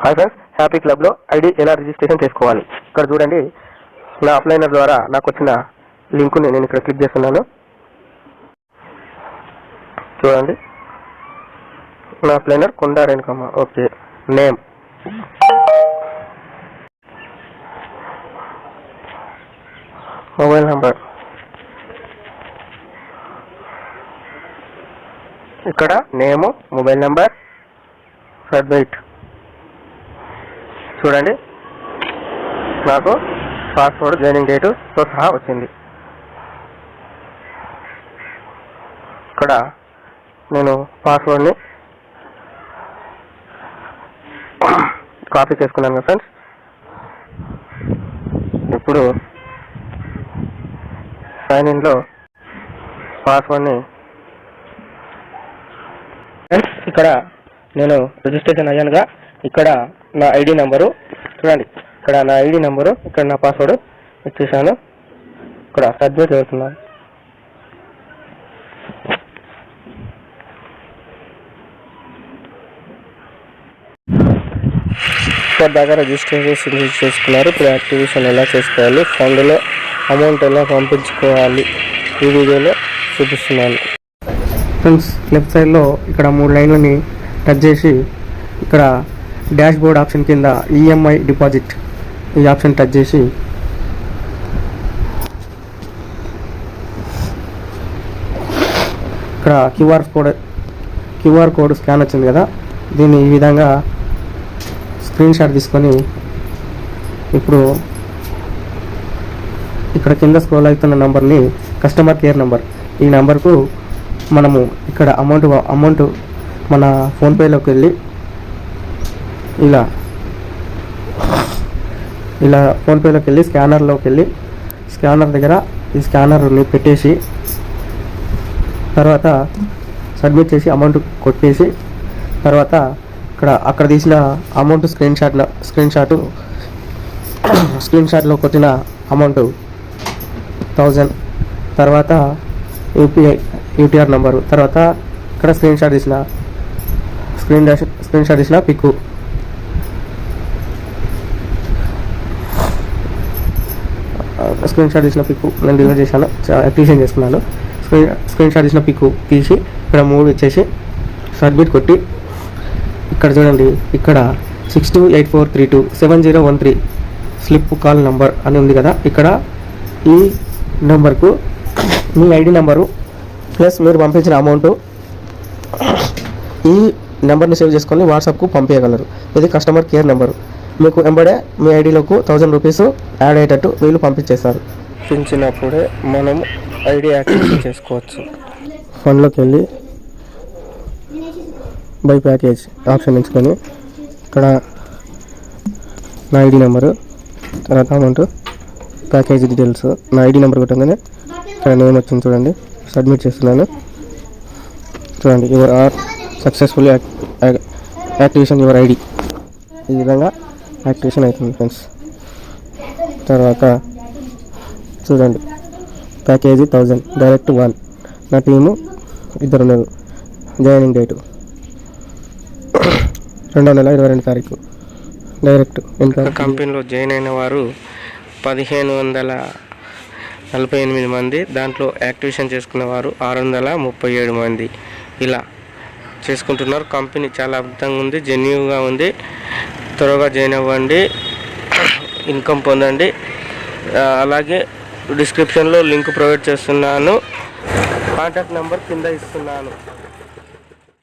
Hi friends happy క్లబ్లో ID ఎలా registration చేసుకోవాలి? ఇక్కడ చూడండి నా అప్లైనర్ ద్వారా నాకు వచ్చిన లింకుని నేను ఇక్కడ క్లిక్ చేస్తున్నాను. చూడండి. నా అప్లైనర్ Konda Renukamma. Okay name. Mobile number. ఇక్కడ నేము మొబైల్ నంబర్ సబ్మిట్. చూడండి. నాకు పాస్వర్డ్ జాయినింగ్ డేటు తో సహా వచ్చింది. ఇక్కడ నేను పాస్వర్డ్ని కాపీ చేసుకున్నాను కదా ఫ్రెండ్స్ ఇప్పుడు సైన్ ఇన్లో పాస్వర్డ్ని ఫ్రెండ్స్ ఇక్కడ నేను రిజిస్ట్రేషన్ అయ్యానుగా ఇక్కడ నా ఐడి నెంబరు చూడండి ఇక్కడ నా ఐడి నెంబరు ఇక్కడ నా పాస్వర్డ్ ఇచ్చేసాను ఇక్కడ సబ్మిట్ చేస్తున్నాను దాకా రిజిస్ట్రేషన్ చేసుకున్నారు. ఇప్పుడు యాక్టివేషన్ ఎలా చేసుకోవాలి ఫండ్లో అమౌంట్ ఎలా పంపించుకోవాలి ఈ వీడియోలో చూపిస్తున్నాను. ఫ్రెండ్స్ లెఫ్ట్ సైడ్లో ఇక్కడ మూడు లైన్లని టచ్ చేసి ఇక్కడ డాష్ బోర్డ్ ఆప్షన్ కింద ఈఎంఐ డిపాజిట్. ఈ ఆప్షన్ టచ్ చేసి. ఇక్కడ QR code QR code scan వచ్చింది కదా? దీన్ని ఈ విధంగా స్క్రీన్ షాట్ తీసుకొని ఇప్పుడు ఇక్కడ కింద స్క్రోల్ అవుతున్న నెంబర్ని కస్టమర్ కేర్ నెంబర్. ఈ నెంబర్కు మనము ఇక్కడ అమౌంట్ అమౌంట్ మన ఫోన్పేలోకి వెళ్ళి ఇలా. ఇలా ఫోన్పేలోకి వెళ్ళి స్కానర్లోకి వెళ్ళి స్కానర్ దగ్గర ఈ స్కానర్ని పెట్టేసి తర్వాత సబ్మిట్ చేసి అమౌంట్ కొట్టేసి తర్వాత ఇక్కడ అక్కడ తీసిన అమౌంట్ స్క్రీన్ షాట్లో స్క్రీన్ షాట్ స్క్రీన్ షాట్లో కొట్టిన అమౌంట్ థౌజండ్. తర్వాత యూపీఐ యూటీఆర్ నెంబరు. తర్వాత ఇక్కడ స్క్రీన్ షాట్ తీసిన స్క్రీన్ స్క్రీన్ షాట్ తీసిన పిక్కు. స్క్రీన్ షాట్ తీసిన పిక్ నేను డిలీట్ చేశాను. యాక్టివేషన్ చేసుకున్నాను. స్క్రీన్ స్క్రీన్ షాట్ తీసిన పిక్ తీసి ఇక్కడ మూడు ఇచ్చేసి సబ్మిట్ కొట్టి ఇక్కడ చూడండి. ఇక్కడ six two eight four three two seven zero one three slip call number అని ఉంది కదా. ఇక్కడ ఈ నెంబర్కు మీ ఐడి నెంబరు ప్లస్ మీరు పంపించిన అమౌంట్ ఈ నెంబర్ని సేవ్ చేసుకొని వాట్సాప్కు పంపించగలరు. ఇది కస్టమర్ కేర్ నెంబరు మీకు వెంబడే మీ ఐడిలోకి థౌజండ్ రూపీస్ యాడ్ అయ్యేటట్టు వీళ్ళు పంపించేస్తారు. పెంచినప్పుడే మనం ఐడి యాక్టివేషన్ చేసుకోవచ్చు. ఫండ్లోకి వెళ్ళి బై ప్యాకేజ్ ఆప్షన్ ఎంచుకొని ఇక్కడ నా ఐడి నెంబరు తర్వాత అమౌంట్ ప్యాకేజ్ డీటెయిల్స్ నా ఐడి నెంబర్ కొట్టగానే ఇక్కడ నేమ్ వచ్చింది చూడండి. సబ్మిట్ చేస్తున్నాను. చూడండి your are successful activation your ID. ఈ విధంగా యాక్టివేషన్ అవుతుంది ఫ్రెండ్స్. తర్వాత చూడండి ప్యాకేజీ థౌజండ్ డైరెక్ట్ వన్. నా టీము ఇద్దరు ఉన్నారు. జాయినింగ్ డేటు రెండో నెల ఇరవై రెండు తారీఖు. డైరెక్ట్ ఇంకా కంపెనీలో జాయిన్ అయిన వారు పదిహేను వందల నలభై ఎనిమిది మంది దాంట్లో యాక్టివేషన్ చేసుకున్న వారు ఆరు వందల ముప్పై ఏడు మంది. ఇలా చేసుకుంటున్నారు. కంపెనీ చాలా అద్భుతంగా ఉంది జెన్యున్గా ఉంది. త్వరగా జాయిన్ అవ్వండి ఇన్కమ్ పొందండి. అలాగే డిస్క్రిప్షన్లో లింక్ ప్రొవైడ్ చేస్తున్నాను. కాంటాక్ట్ నెంబర్ కింద ఇస్తున్నాను.